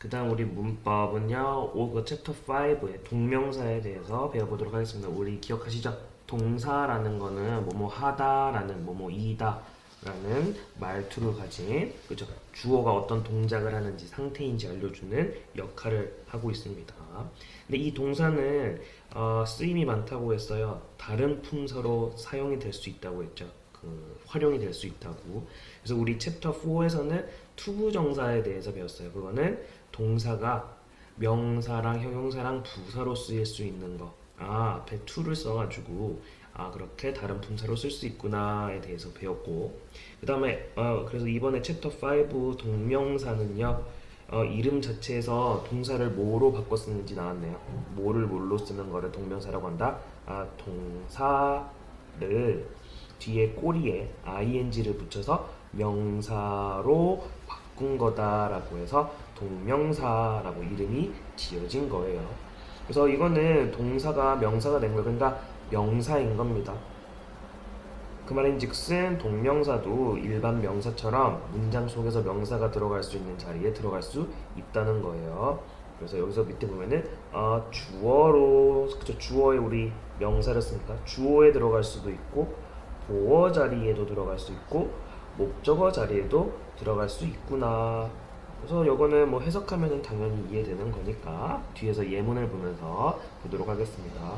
그 다음 우리 문법은요, 오, 그 챕터 5의 동명사에 대해서 배워보도록 하겠습니다. 우리 기억하시죠? 동사라는 거는 뭐뭐 하다라는 뭐뭐 이다 라는 말투를 가진 그죠 주어가 어떤 동작을 하는지 상태인지 알려주는 역할을 하고 있습니다. 근데 이 동사는 어, 쓰임이 많다고 했어요. 다른 품사로 사용이 될 수 있다고 했죠. 그 활용이 될 수 있다고. 그래서 우리 챕터 4에서는 투부정사에 대해서 배웠어요. 그거는 동사가 명사랑 형용사랑 부사로 쓰일 수 있는 거. 아, 앞에 to를 써가지고 아 그렇게 다른 품사로 쓸 수 있구나에 대해서 배웠고. 그 다음에 어, 그래서 이번에 챕터 5 동명사는요 어, 이름 자체에서 동사를 뭐로 바꿔 쓰는지 나왔네요. 뭐를 뭘로 쓰는 거를 동명사라고 한다? 아 동사를 뒤에 꼬리에 ing를 붙여서 명사로 바꾼 거다라고 해서 동명사라고 이름이 지어진 거예요 그래서 이거는 동사가 명사가 된 거예요 그러니까 명사인 겁니다. 그 말인즉슨 동명사도 일반 명사처럼 문장 속에서 명사가 들어갈 수 있는 자리에 들어갈 수 있다는 거예요. 그래서 여기서 밑에 보면은 어, 주어로 그쵸 주어에 우리 명사를 쓰니까 주어에 들어갈 수도 있고 보어 자리에도 들어갈 수 있고 목적어 자리에도 들어갈 수 있구나. 그래서 이거는 뭐 해석하면은 당연히 이해되는 거니까 뒤에서 예문을 보면서 보도록 하겠습니다.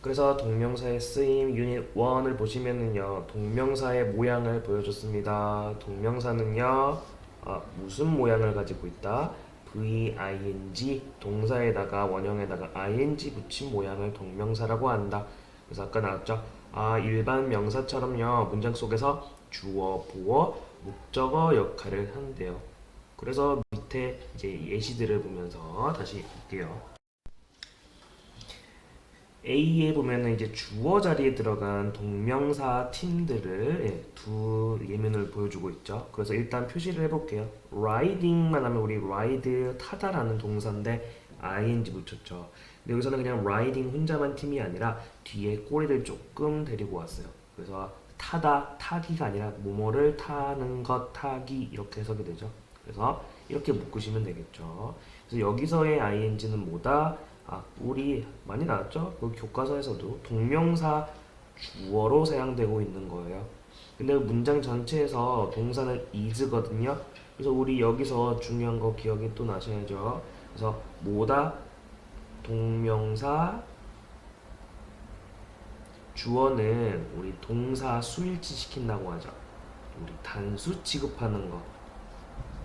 그래서 동명사의 쓰임 유닛 1을 보시면은요 동명사의 모양을 보여줬습니다. 동명사는요 아, 무슨 모양을 가지고 있다? V-ing 동사에다가 원형에다가 ing 붙인 모양을 동명사라고 한다. 그래서 아까 나왔죠? 아 일반 명사처럼요. 문장 속에서 주어 보어 목적어 역할을 한대요 그래서 밑에 이제 예시들을 보면서 다시 볼게요 A에 보면은 이제 주어 자리에 들어간 동명사 팀들을 예, 두 예문을 보여주고 있죠. 그래서 일단 표시를 해볼게요. riding만 하면 우리 ride 타다라는 동사인데 ing 붙였죠. 근데 여기서는 그냥 riding 혼자만 팀이 아니라 뒤에 꼬리를 조금 데리고 왔어요. 그래서 타다 타기가 아니라 뭐뭐를 타는 것 타기 이렇게 해석이 되죠. 그래서 이렇게 묶으시면 되겠죠. 그래서 여기서의 ing는 뭐다? 아, 우리 많이 나왔죠? 그 교과서에서도 동명사 주어로 사용되고 있는 거예요. 근데 문장 전체에서 동사는 is거든요. 그래서 우리 여기서 중요한 거 기억이 또 나셔야죠. 그래서 뭐다 동명사 주어는 우리 동사 수일치 시킨다고 하죠. 우리 단수 취급하는 거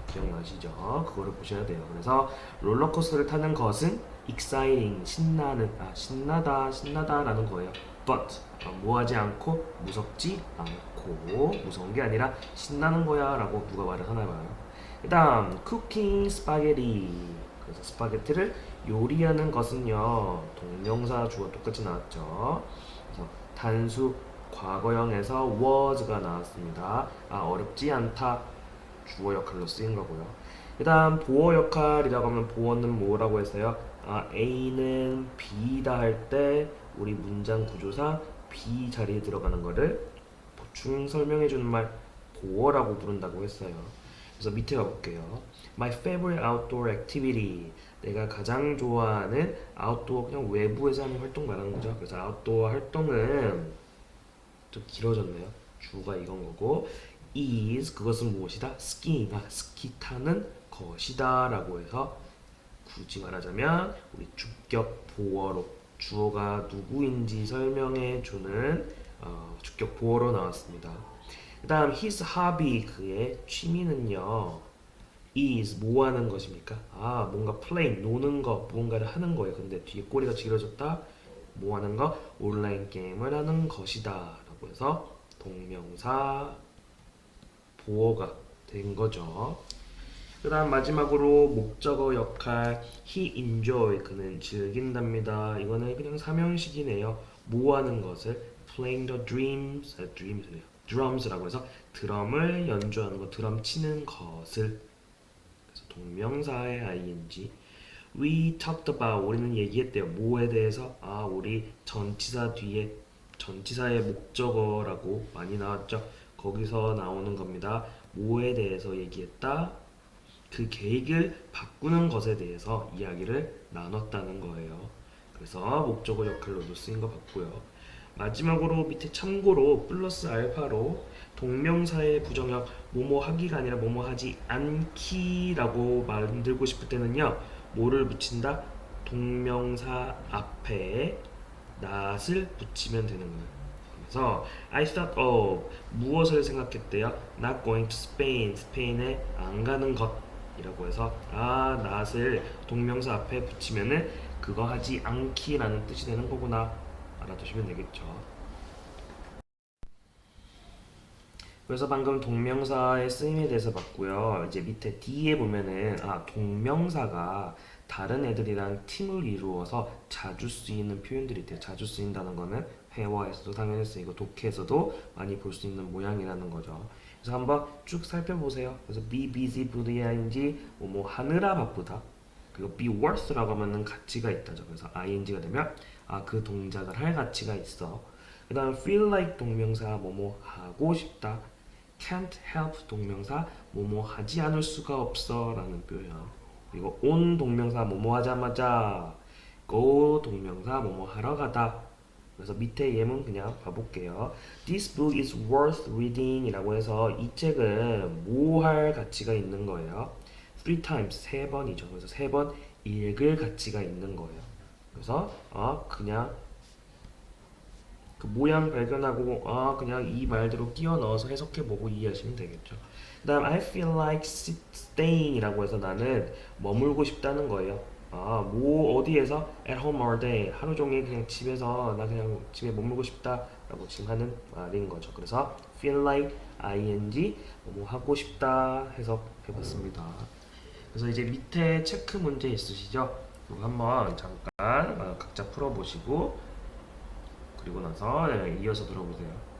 기억나시죠? 그거를 보셔야 돼요. 그래서 롤러코스터를 타는 것은 exciting 신나는 아 신나다 신나다라는 거예요. but 아, 뭐하지 않고 무섭지 않고 무서운 게 아니라 신나는 거야라고 누가 말을 하나 봐요. 그다음 cooking spaghetti 그래서 스파게티를 요리하는 것은요 동명사 주어 똑같이 나왔죠. 단수 과거형에서 was가 나왔습니다. 아 어렵지 않다 주어 역할로 쓰인 거고요. 그다음 보어 역할이라고 하면 보어는 뭐라고 했어요? 아, A는 B다 할 때 우리 문장 구조상 B 자리에 들어가는 거를 보충 설명해 주는 말 보어라고 부른다고 했어요. 그래서 밑에 가볼게요. My favorite outdoor activity. 내가 가장 좋아하는 아웃도어 그냥 외부에서 하는 활동 말하는 거죠. 그래서 아웃도어 활동은 좀 길어졌네요. 주가 이건 거고 is 그것은 무엇이다? 아, 스키 타는 것이다라고 해서 굳이 말하자면 우리 주격 보어로 주어가 누구인지 설명해 주는 어, 주격 보어로 나왔습니다. 그다음 his hobby 그의 취미는요. Is 뭐 하는 것입니까? 아 뭔가 playing 노는 거 무언가를 하는 거예요. 근데 뒤에 꼬리가 길어졌다. 뭐 하는 거? 온라인 게임을 하는 것이다라고 해서 동명사 보어가 된 거죠. 그 다음 마지막으로 목적어 역할 he enjoy 그는 즐긴답니다. 이거는 그냥 삼형식이네요. 뭐 하는 것을 playing the dreams 아, dreams래요. drums라고 해서 드럼을 연주하는 거, 드럼 치는 것을 동명사의 ing we talked about 우리는 얘기했대요. 뭐에 대해서? 아, 우리 전치사 뒤에 전치사의 목적어라고 많이 나왔죠. 거기서 나오는 겁니다. 뭐에 대해서 얘기했다? 그 계획을 바꾸는 것에 대해서 이야기를 나눴다는 거예요. 그래서 목적어 역할로도 쓰인 것 같고요. 마지막으로 밑에 참고로 플러스 알파로 동명사의 부정역 뭐뭐 하기가 아니라 뭐뭐 하지 않기라고 만들고 싶을 때는요. 뭐를 붙인다? 동명사 앞에 not을 붙이면 되는 거예요. 그래서 I thought of 무엇을 생각했대요? Not going to Spain, 스페인에 안 가는 것이라고 해서 아 not을 동명사 앞에 붙이면은 그거 하지 않기라는 뜻이 되는 거구나 알아두시면 되겠죠. 그래서 방금 동명사의 쓰임에 대해서 봤고요. 이제 밑에 D에 보면은 아 동명사가 다른 애들이랑 팀을 이루어서 자주 쓰이는 표현들이 있대요. 자주 쓰인다는 거는 회화에서도 당연히 쓰이고 독해에서도 많이 볼 수 있는 모양이라는 거죠. 그래서 한번 쭉 살펴보세요. 그래서 be busy, 부드이인지 뭐 뭐 하느라 바쁘다. 그리고 be worth라고 하면은 가치가 있다죠. 그래서 ing가 되면 아 그 동작을 할 가치가 있어. 그다음 feel like 동명사 뭐뭐 하고 싶다. Can't help 동명사 뭐뭐 하지 않을 수가 없어 라는 표현. 그리고 on 동명사 뭐뭐 하자마자 go 동명사 뭐뭐 하러 가다. 그래서 밑에 예문 그냥 봐볼게요. This book is worth reading이라고 해서 이 책은 뭐 할 가치가 있는 거예요. Three times 세 번이죠. 그래서 세 번 읽을 가치가 있는 거예요. 그래서 어 그냥 그 모양 발견하고 아 그냥 이 말대로 끼워 넣어서 해석해 보고 이해하시면 되겠죠. 그 다음 I feel like staying이라고 해서 나는 머물고 싶다는 거예요. 아, 뭐 어디에서 at home all day 하루 종일 그냥 집에서 나 그냥 집에 머물고 싶다라고 지금 하는 말인 거죠. 그래서 feel like ing 뭐 하고 싶다 해석해봤습니다. 그래서 이제 밑에 체크 문제 있으시죠? 한번 잠깐 어, 각자 풀어보시고 그리고 나서 네, 이어서 들어보세요.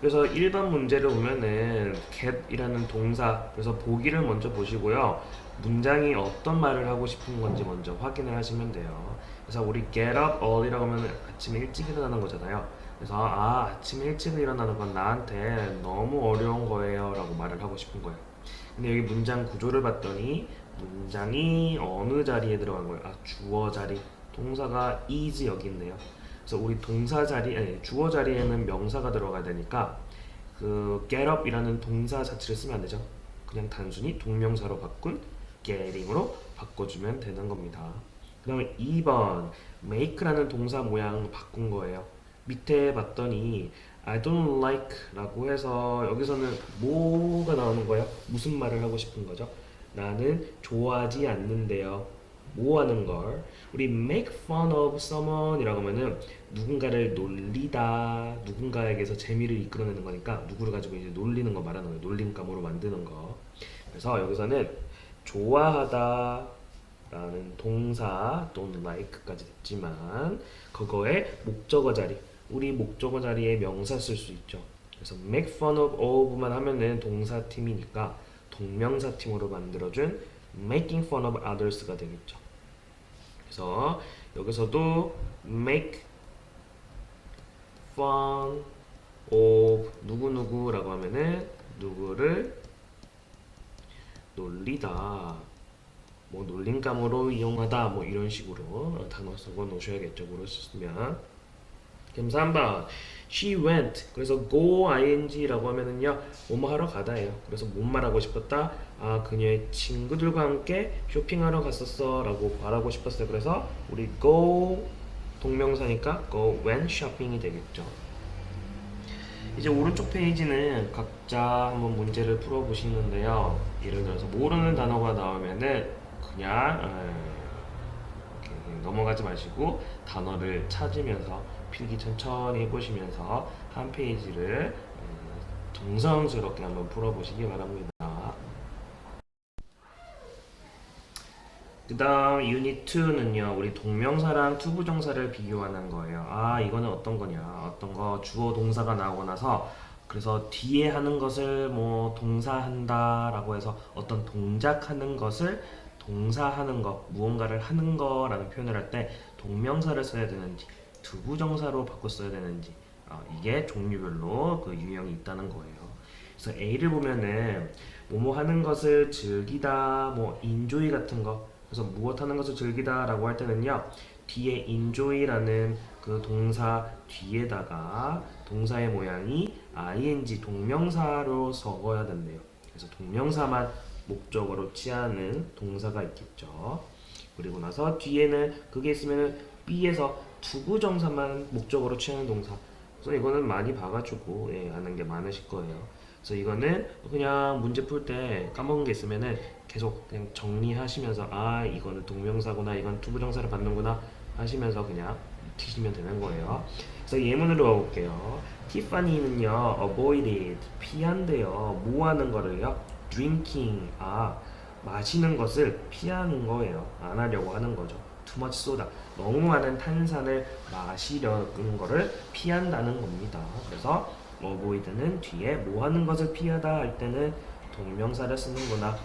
그래서 1번 문제를 보면은 get이라는 동사 그래서 보기를 먼저 보시고요. 문장이 어떤 말을 하고 싶은 건지 먼저 확인을 하시면 돼요. 그래서 우리 get up early라고 하면 아침에 일찍 일어나는 거잖아요. 그래서 아 아침에 일찍 일어나는 건 나한테 너무 어려운 거예요 라고 말을 하고 싶은 거예요. 근데 여기 문장 구조를 봤더니 문장이 어느 자리에 들어간 거예요? 아 주어 자리 동사가 is 여기 있네요. 그래서 우리 동사 자리, 아니 주어 자리에는 명사가 들어가야 되니까 그 get up이라는 동사 자체를 쓰면 안 되죠. 그냥 단순히 동명사로 바꾼 getting으로 바꿔주면 되는 겁니다. 그 다음에 2번 make라는 동사 모양 바꾼 거예요. 밑에 봤더니 I don't like라고 해서 여기서는 뭐가 나오는 거예요? 무슨 말을 하고 싶은 거죠? 나는 좋아하지 않는데요. 뭐 하는 걸? 우리 make fun of someone이라고 하면은 누군가를 놀리다, 누군가에게서 재미를 이끌어내는 거니까 누구를 가지고 이제 놀리는 거 말하는 거예요. 놀림감으로 만드는 거. 그래서 여기서는 좋아하다 라는 동사 don't like까지 됐지만 그거의 목적어 자리 우리 목적어 자리에 명사 쓸 수 있죠. 그래서 make fun of of만 하면은 동사 팀이니까 동명사 팀으로 만들어준 making fun of others가 되겠죠. 그래서 여기서도 make fun of 누구누구라고 하면은 누구를 놀리다 뭐 놀림감으로 이용하다 뭐 이런 식으로 단어 적어 놓으셔야겠죠. 물었으면. 그럼 3번 she went. 그래서 go ing라고 하면은요 뭐뭐 하러 가다예요. 그래서 뭔 말하고 싶었다? 아 그녀의 친구들과 함께 쇼핑하러 갔었어 라고 말하고 싶었어요. 그래서 우리 go 동명사니까 go went shopping이 되겠죠. 이제 오른쪽 페이지는 각자 한번 문제를 풀어 보시는데요. 예를 들어서 모르는 단어가 나오면은 그냥 에, 이렇게 넘어가지 마시고 단어를 찾으면서 필기 천천히 해보시면서 한 페이지를 음, 정성스럽게 한번 풀어보시기 바랍니다. 그 다음 유닛 2는요 우리 동명사랑 투부정사를 비교하는 거예요. 아 이거는 어떤 거냐? 어떤 거? 주어 동사가 나오고 나서 그래서 뒤에 하는 것을 뭐 동사한다 라고 해서 어떤 동작하는 것을 동사하는 거 무언가를 하는 거라는 표현을 할 때 동명사를 써야 되는지 투부정사로 바꿔 써야 되는지 어, 이게 종류별로 그 유형이 있다는 거예요. 그래서 A를 보면은 뭐뭐 하는 것을 즐기다, 뭐 enjoy 같은 거. 그래서 무엇 하는 것을 즐기다라고 할 때는요. 뒤에 enjoy라는 그 동사 뒤에다가 동사의 모양이 ing 동명사로 적어야 된대요. 그래서 동명사만 목적으로 취하는 동사가 있겠죠. 그리고 나서 뒤에는 그게 있으면은 B에서 투부정사만 목적으로 취하는 동사. 그래서 이거는 많이 봐가지고 예, 아는 게 많으실 거예요. 그래서 이거는 그냥 문제 풀 때 까먹은 게 있으면은 계속 그냥 정리하시면서 아 이거는 동명사구나 이건 투부정사를 받는구나 하시면서 그냥 익히시면 되는 거예요. 그래서 예문으로 가볼게요. 티파니는요 avoided 피한대요. 뭐 하는 거를요? drinking 아 마시는 것을 피하는 거예요. 안 하려고 하는 거죠. Much soda 너무 많은 탄산을 마시려는 거를 피한다는 겁니다. 그래서 avoid는 뒤에 뭐 하는 것을 피하다 할 때는 동명사를 쓰는구나.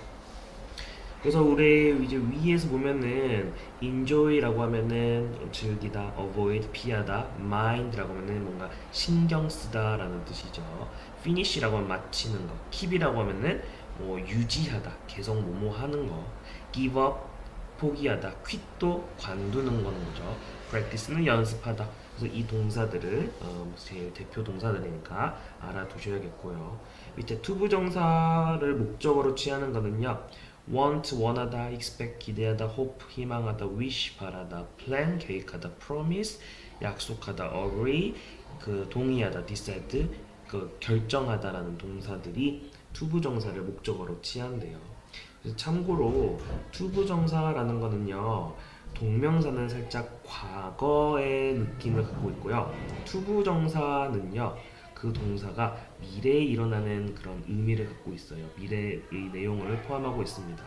그래서 우리 이제 위에서 보면은 enjoy라고 하면은 즐기다, avoid 피하다, mind라고 하면은 뭔가 신경 쓰다라는 뜻이죠. finish라고 하면 마치는 거, keep이라고 하면은 뭐 유지하다, 계속 뭐뭐 하는 거, give up 포기하다, quit도 관두는 거는 거죠. practice는 연습하다. 그래서 이 동사들을 어, 제일 대표 동사들이니까 알아두셔야겠고요. 밑에 투부정사를 목적으로 취하는 거는요. want 원하다, expect 기대하다, hope 희망하다, wish 바라다, plan 계획하다, promise 약속하다, agree 그 동의하다, decide 그 결정하다라는 동사들이 투부정사를 목적으로 취한대요. 참고로 투부정사라는 거는요. 동명사는 살짝 과거의 느낌을 갖고 있고요. 투부정사는요. 그 동사가 미래에 일어나는 그런 의미를 갖고 있어요. 미래의 내용을 포함하고 있습니다.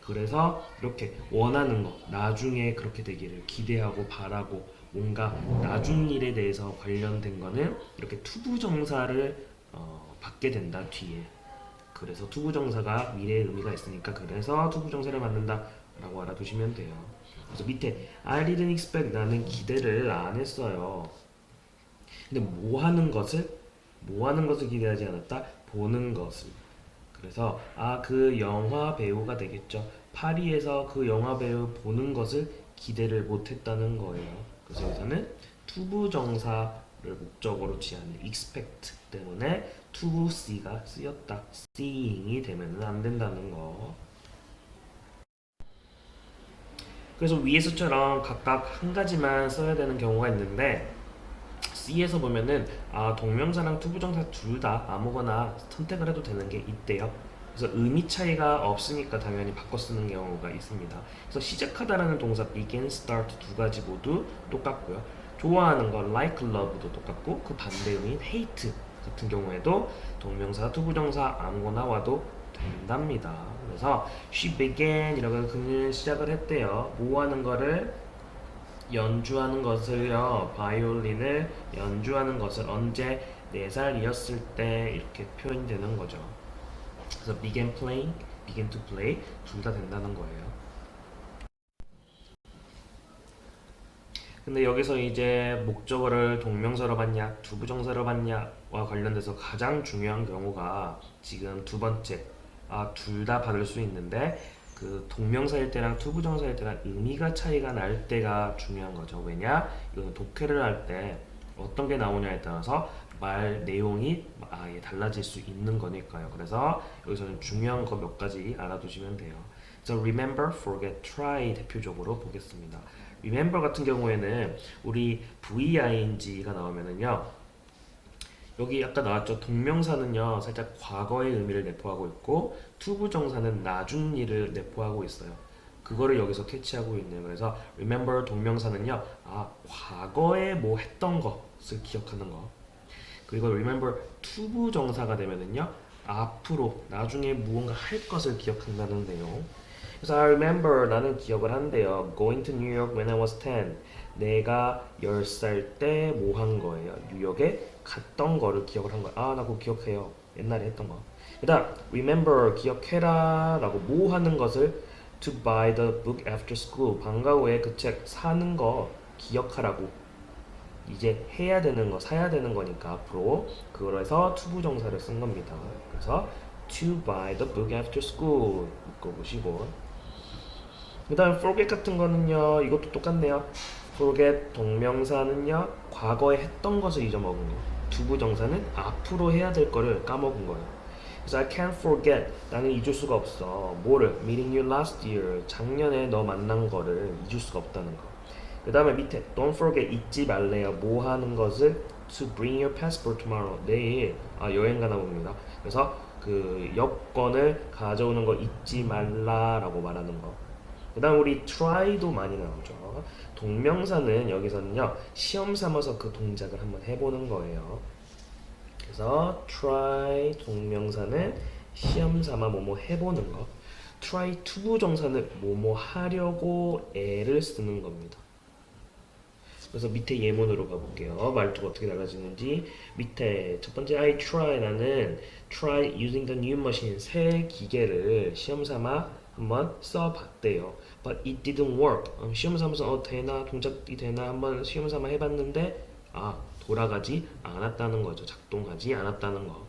그래서 이렇게 원하는 거, 나중에 그렇게 되기를 기대하고 바라고 뭔가 나중 일에 대해서 관련된 거는 이렇게 투부정사를 어, 받게 된다 뒤에. 그래서 투부정사가 미래의 의미가 있으니까 그래서 투부정사를 만든다 라고 알아두시면 돼요. 그래서 밑에 I didn't expect 나는 기대를 안 했어요. 근데 뭐 하는 것을? 뭐 하는 것을 기대하지 않았다? 보는 것을. 그래서 아 그 영화 배우가 되겠죠. 파리에서 그 영화 배우 보는 것을 기대를 못했다는 거예요. 그래서 여기서는 투부정사 를 목적으로 취하는 expect 때문에 to see가 쓰였다 seeing이 되면은 안 된다는 거 그래서 위에서처럼 각각 한 가지만 써야 되는 경우가 있는데 C에서 보면은 아 동명사랑 투부정사 둘 다 아무거나 선택을 해도 되는 게 있대요. 그래서 의미 차이가 없으니까 당연히 바꿔 쓰는 경우가 있습니다. 그래서 시작하다라는 동사 begin, start 두 가지 모두 똑같고요. 좋아하는 건 like, love도 똑같고 그 반대 의미인 hate 같은 경우에도 동명사, 투부정사 아무거나 와도 된답니다. 그래서 she began 이라고 그는 시작을 했대요. 뭐 하는 거를 연주하는 것을요, 바이올린을 연주하는 것을 언제 4살이었을 때 이렇게 표현되는 거죠. 그래서 began playing, begin to play 둘 다 된다는 거예요. 근데 여기서 이제 목적어를 동명사로 받냐, 두부정사로 받냐와 관련돼서 가장 중요한 경우가 지금 두 번째, 아, 둘 다 받을 수 있는데 그 동명사일 때랑 투부정사일 때랑 의미가 차이가 날 때가 중요한 거죠. 왜냐? 이거는 독해를 할 때 어떤 게 나오냐에 따라서 말 내용이 아예 달라질 수 있는 거니까요. 그래서 여기서는 중요한 거 몇 가지 알아두시면 돼요. 그래서 remember, forget, try 대표적으로 보겠습니다. Remember 같은 경우에는 우리 VING가 나오면은요. 여기 아까 나왔죠. 동명사는요, 살짝 과거의 의미를 내포하고 있고, 투부정사는 나중 일을 내포하고 있어요. 그거를 여기서 캐치하고 있네요. 그래서 remember 동명사는요, 아, 과거에 뭐 했던 것을 기억하는 거. 그리고 remember 투부정사가 되면은요, 앞으로, 나중에 무언가 할 것을 기억한다는 내용. 그래서 I remember 나는 기억을 한대요. Going to New York when I was 10. 내가 10살 때 뭐 한 거예요? 뉴욕에 갔던 거를 기억을 한 거야. 아, 나 그거 기억해요. 옛날에 했던 거. 그다음 remember 기억해라라고 뭐 하는 것을 to buy the book after school 방과 후에 그 책 사는 거 기억하라고 이제 해야 되는 거, 사야 되는 거니까 앞으로 그걸 해서 투부 정사를 쓴 겁니다. 그래서 to buy the book after school 이 거 보시고. 그 다음 forget 같은 거는요 이것도 똑같네요. forget 동명사는요 과거에 했던 것을 잊어먹은 거. 투부 정사는 앞으로 해야 될 거를 까먹은 거예요. 그래서 I can't forget 나는 잊을 수가 없어. 뭐를? meeting you last year. 작년에 너 만난 거를 잊을 수가 없다는 거. 그 다음에 밑에 don't forget 잊지 말래요. 뭐 하는 것을? to bring your passport tomorrow. 내일 아 여행 가나 봅니다. 그래서 그 여권을 가져오는 거 잊지 말라라고 말하는 거. 그다음 우리 try도 많이 나오죠. 동명사는 여기서는요 시험 삼아서 그 동작을 한번 해보는 거예요. 그래서 try 동명사는 시험 삼아 뭐뭐 해보는 거. try 투부정사는 뭐뭐 하려고 애를 쓰는 겁니다. 그래서 밑에 예문으로 가볼게요. 말투가 어떻게 달라지는지 밑에 첫 번째 I try 나는 try using the new machine 새 기계를 시험 삼아 한번 써봤대요. But it didn't work. 어, 시험 삼아서 어 되나 동작이 되나 한번 시험 삼아 해봤는데 아 돌아가지 않았다는 거죠. 작동하지 않았다는 거.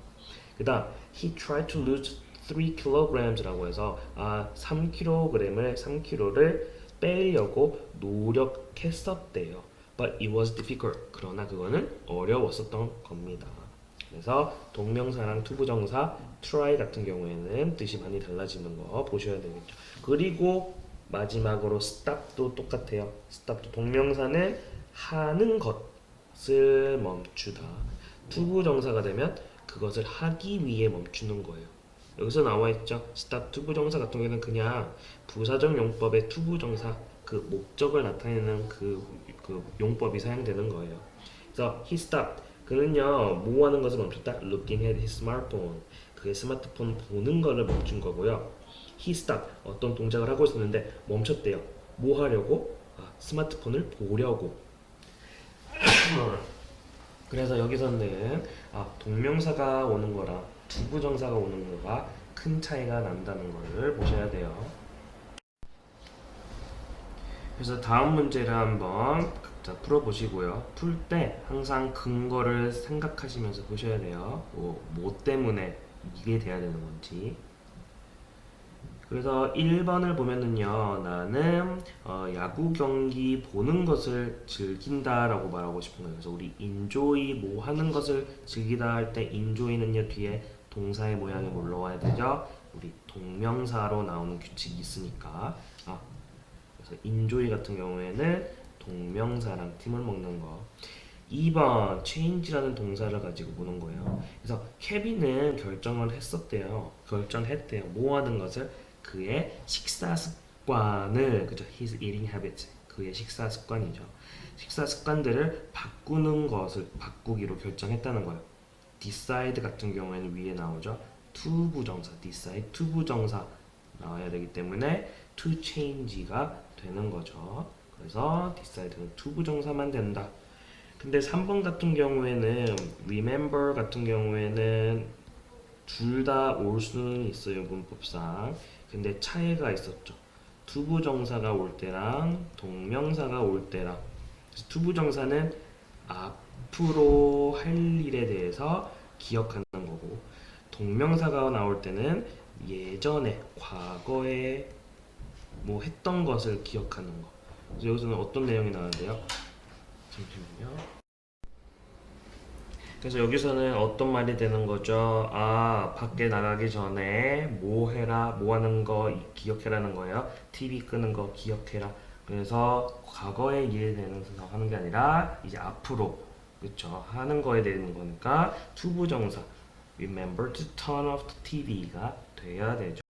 그다음 he tried to lose 3 kilograms라고 해서 아 3kg을 3kg를 빼려고 노력했었대요. But it was difficult. 그러나 그거는 어려웠었던 겁니다. 그래서 동명사랑 투부정사 try 같은 경우에는 뜻이 많이 달라지는 거 보셔야 되겠죠. 그리고 마지막으로 stop도 똑같아요. stop도 동명사는 하는 것을 멈추다. 투부정사가 되면 그것을 하기 위해 멈추는 거예요. 여기서 나와 있죠. stop 투부정사 같은 경우에는 그냥 부사적 용법의 투부정사 그 목적을 나타내는 그, 그 용법이 사용되는 거예요. 그래서 he stopped. 그는요 뭐 하는 것을 멈췄다? Looking at his smartphone. 그의 스마트폰 보는 거를 멈춘 거고요. He stopped. 어떤 동작을 하고 있었는데 멈췄대요. 뭐 하려고? 아, 스마트폰을 보려고. 그래서 여기서는 아, 동명사가 오는 거랑 두부정사가 오는 거가 큰 차이가 난다는 걸 보셔야 돼요. 그래서 다음 문제를 한번 각자 풀어보시고요. 풀 때 항상 근거를 생각하시면서 보셔야 돼요. 뭐, 뭐 때문에 이게 돼야 되는 건지. 그래서 1번을 보면은요, 나는 어, 야구 경기 보는 것을 즐긴다라고 말하고 싶은 거예요. 그래서 우리 enjoy 뭐 하는 것을 즐기다 할때 enjoy는요 뒤에 동사의 모양이 뭘로 와야 되죠? 우리 동명사로 나오는 규칙이 있으니까. 아, 그래서 enjoy 같은 경우에는 동명사랑 팀을 먹는 거. 2번 change라는 동사를 가지고 보는 거예요. 그래서 케빈은 결정을 했었대요. 결정했대요. 뭐 하는 것을 그의 식사 습관을 그죠? His eating habits. 그의 식사 습관이죠. 식사 습관들을 바꾸는 것을 바꾸기로 결정했다는 거예요. decide 같은 경우에는 위에 나오죠. to 부정사, decide to 부정사 나와야 되기 때문에 to change가 되는 거죠. 그래서 decide는 to 부정사만 된다. 근데 3번 같은 경우에는 remember 같은 경우에는 둘 다 올 수는 있어요 문법상. 근데 차이가 있었죠. 투부정사가 올 때랑 동명사가 올 때랑 그래서 투부정사는 앞으로 할 일에 대해서 기억하는 거고 동명사가 나올 때는 예전에 과거에 뭐 했던 것을 기억하는 거. 그래서 여기서는 어떤 내용이 나오는데요? 잠시만요. 그래서 여기서는 어떤 말이 되는 거죠? 아, 밖에 나가기 전에 뭐 해라, 뭐 하는 거 기억해라는 거예요. TV 끄는 거 기억해라. 그래서 과거에 대해서 하는 게 아니라 이제 앞으로 그쵸 하는 거에 대한 거니까 투부정사 remember to turn off the TV가 돼야 되죠.